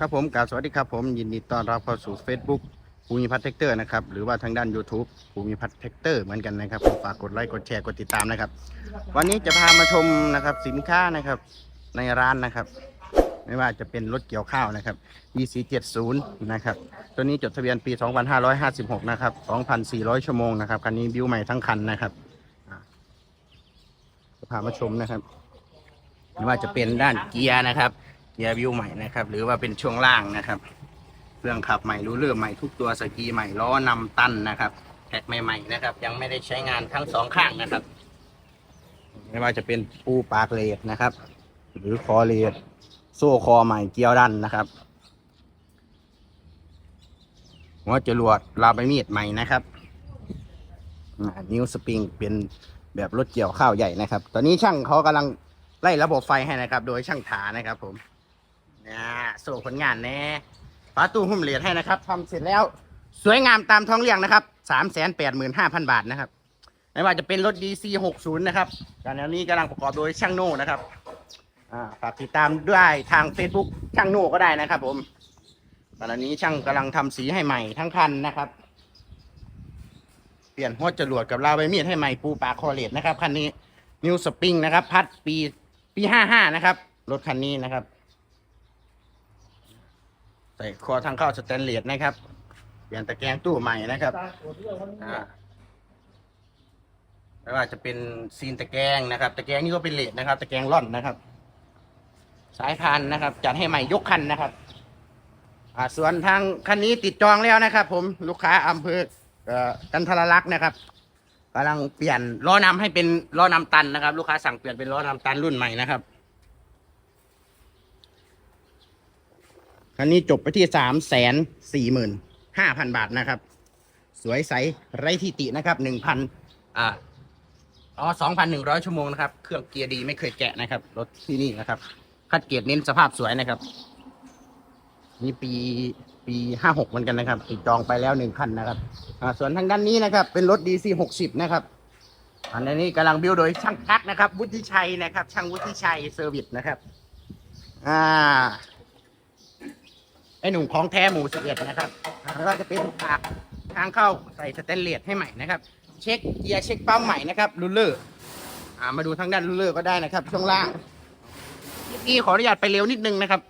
ครับผมกาสวัสดีครับผมยินดีต้อนรับเข้าสู่ Facebook ภูมิพัฒน์แท็กเตอร์นะครับหรือว่าทางด้าน YouTube ภูมิพัฒน์แท็กเตอร์เหมือนกันนะครับฝากกดไลค์กดแชร์กดติดตามนะครับ วันนี้จะพามาชมนะครับสินค้านะครับในร้านนะครับ ไม่ว่าจะเป็นรถเกี่ยวข้าวนะครับ EC70 นะครับตัวนี้จดทะเบียนปี 2556 นะครับ 2,400 ชั่วโมงนะครับคันนี้บิวใหม่ทั้งคันนะครับจะพามาชมนะครับ ไม่ว่าจะเป็นด้านเกียร์นะครับ เกียร์วิวใหม่นะครับ หรือว่าเป็นช่วงล่างนะครับเครื่องขับใหม่รู้เรื่องใหม่ทุกตัวสกีใหม่ล้อนำตั้นนะครับแท็กใหม่ ๆ นะครับ ยังไม่ได้ใช้งานทั้งสองข้างนะครับ ไม่ว่าจะเป็นปูปากเลดนะครับ หรือคอเลดโซ่คอใหม่เกียวดันนะครับหัวจรวดลาใบมีดใหม่นะครับนิ้วสปริงเป็นแบบรถเกี่ยวข้าวใหญ่นะครับ ตอนนี้ช่างเขากำลังไล่ระบบไฟให้นะครับ โดยช่างถานะครับผม นะส่งผลงานแน่ฝาตู้หุ้มเหรียญให้นะครับทำเสร็จแล้วสวยงามตามท้องเรื่องนะครับสามแสนแปดหมื่นห้าพันบาทนะครับ ไม่ว่าจะเป็นรถ DC 60 นะครับการนี้กำลังประกอบโดยช่างโน่นะครับฝากติดตามด้วยทาง Facebook ช่างโน่ก็ได้นะครับ ผมตอนนี้ช่างกำลังทำสีให้ใหม่ทั้งคันนะครับ เปลี่ยนหัวจรวดกับราวใบมีดให้ใหม่ปูปากคอเลตนะครับคันนี้นิวสปริงนะครับ พัดปีปีห้าห้านะครับ รถคันนี้นะครับ ใส่คอทางเข้าสแตนเลสนะครับ เปลี่ยนตะแกรงตู้ใหม่นะครับอ่าไม่ว่าจะเป็นซีนตะแกรงนะครับ ตะแกรงนี่ก็เป็นเลดนะครับ ตะแกรงร่อนนะครับ สายพันธุ์นะครับ จัดให้ใหม่ยกคันนะครับ อ่าส่วนทางคันนี้ติดจองแล้วนะครับ ผมลูกค้าอำเภอเอ่อกันทรลักษณ์นะครับกำลังเปลี่ยนล้อนำให้เป็นล้อนำตันนะครับ ลูกค้าสั่งเปลี่ยนเป็นล้อนำตันรุ่นใหม่นะครับ คันนี้จบไปที่สามแสนสี่หมื่นห้าพันบาทนะครับ สวยใสไร้ที่ตินะครับหนึ่งพันอ่าอ๋อสองพันหนึ่งร้อยชั่วโมงนะครับ เครื่องเกียร์ดีไม่เคยแกะนะครับ รถที่นี่นะครับ คัดเกียร์เน้นสภาพสวยนะครับ นี่ปีปีห้าหกเหมือนกันนะครับติดจองไปแล้วหนึ่งคันนะครับอ่าส่วนทางด้านนี้นะครับ เป็นรถ DC หกสิบนะครับ อันนี้กำลังบิวโดยช่างทักนะครับ วุฒิชัยนะครับ ช่างวุฒิชัยเซอร์วิสนะครับ อ่า ไอหนุ่มของแท้หมูสิบเอ็ดนะครับแล้วก็จะเป็นปากทางเข้าใส่สแตนเลสให้ใหม่นะครับ เช็คเกียร์เช็คปั๊มใหม่นะครับรูลเลอร์อ่ามาดูทางด้านรูลเลอร์ก็ได้นะครับ ช่วงล่างนี่ขออนุญาตไปเร็วนิดนึงนะครับ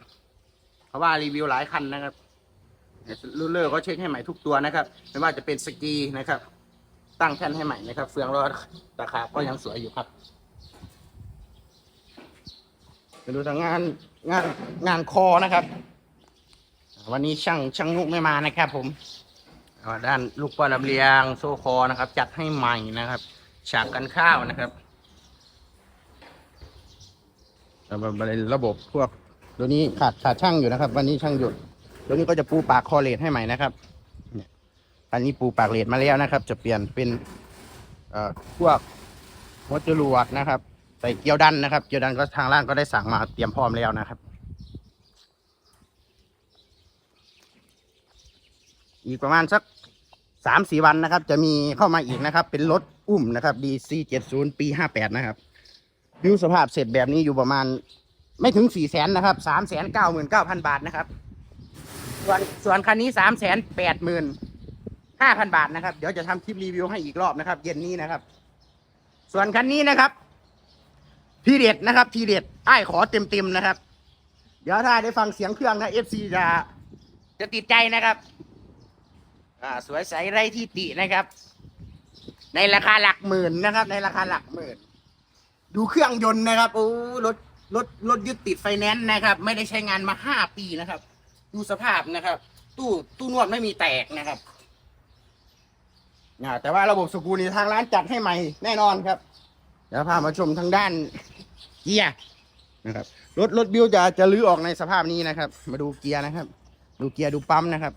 เพราะว่ารีวิวหลายคันนะครับรูลเลอร์ก็เช็คให้ใหม่ทุกตัวนะครับ ไม่ว่าจะเป็นสกีนะครับ ตั้งแท่นให้ใหม่นะครับ เฟืองล้อตะขาบก็ยังสวยอยู่ครับมาดูทางงานงานงานคอนะครับ วันนี้ช่างช่างนุกไม่มานะครับผมด้านลูกปอลำเลียงโซคอนะครับ จัดให้ใหม่นะครับ ฉากกันข้าวนะครับมันเป็นระบบพวกตัวนี้ขาดขาดช่างอยู่นะครับ วันนี้ช่างหยุดตัวนี้ก็จะปูปากคอเลทให้ใหม่นะครับอันนี้ปูปากเลทมาแล้วนะครับ จะเปลี่ยนเป็นเอ่อพวกหัวจรวดนะครับ ใส่เกียวดันนะครับ เกียวดันก็ทางล่างก็ได้สั่งมาเตรียมพร้อมแล้วนะครับ อีกประมาณสักสามสี่วันนะครับ จะมีเข้ามาอีกนะครับ เป็นรถอุ้มนะครับ DC 70ปี58นะครับดูสภาพเสร็จแบบนี้อยู่ประมาณไม่ถึงสี่แสนนะครับสามแสนเก้าหมื่นเก้าพันบาทนะครับ ส่วนส่วนคันนี้สามแสนแปดหมื่นห้าพันบาทนะครับ เดี๋ยวจะทำคลิปรีวิวให้อีกรอบนะครับ เย็นนี้นะครับ ส่วนคันนี้นะครับ ทีเด็ดนะครับ ทีเด็ดไอ้ขอเต็มเต็มนะครับ เดี๋ยวถ้าได้ฟังเสียงเครื่องนะ FC จะจะติดใจนะครับ อ่าสวยใสไร้ที่ตินะครับ ในราคาหลักหมื่นนะครับ ในราคาหลักหมื่น ดูเครื่องยนต์นะครับโอ้รถรถรถยึดติดไฟแนนซ์นะครับ ไม่ได้ใช้งานมาห้าปีนะครับ ดูสภาพนะครับ ตู้ตู้นวดไม่มีแตกนะครับแต่ว่าระบบสกูนี่ทางร้านจัดให้ใหม่แน่นอนครับ เดี๋ยวพามาชมทางด้านเกียร์นะครับรถรถบิวจะจะลื้อออกในสภาพนี้นะครับ มาดูเกียร์นะครับ ดูเกียร์ดูปั๊มนะครับ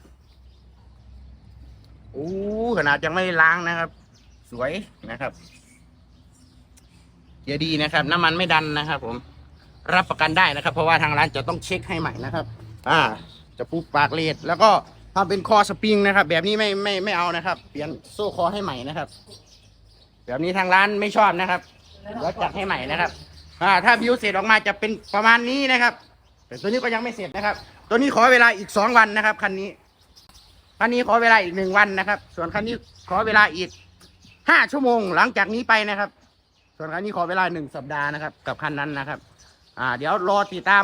โอ้ขนาดยังไม่ล้างนะครับ สวยนะครับเกียร์ดีนะครับ น้ำมันไม่ดันนะครับ ผม รับประกันได้นะครับ เพราะว่าทางร้านจะต้องเช็คให้ใหม่นะครับ อ่า จะปูปากเลดแล้วก็ทำเป็นคอสปริงนะครับ แบบนี้ไม่ไม่ไม่เอานะครับ เปลี่ยนโซ่คอให้ใหม่นะครับ แบบนี้ทางร้านไม่ชอบนะครับแล้วจัดให้ใหม่นะครับ อ่า ถ้าบิวเสร็จออกมาจะเป็นประมาณนี้นะครับ แต่ตัวนี้ก็ยังไม่เสร็จนะครับ ตัวนี้ขอเวลาอีกสองวันนะครับคันนี้ คันนี้ขอเวลาอีกหนึ่งวันนะครับ ส่วนคันนี้ขอเวลาอีกห้าชั่วโมงหลังจากนี้ไปนะครับ ส่วนคันนี้ขอเวลาหนึ่งสัปดาห์นะครับ กับคันนั้นนะครับ อ่า เดี๋ยวรอติดตาม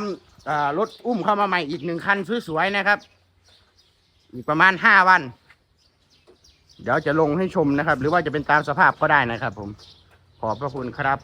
รถอุ้มเข้ามาใหม่อีกหนึ่งคันสวยๆนะครับ อีกประมาณห้าวัน เดี๋ยวจะลงให้ชมนะครับ หรือว่าจะเป็นตามสภาพก็ได้นะครับ ผม ขอบพระคุณครับ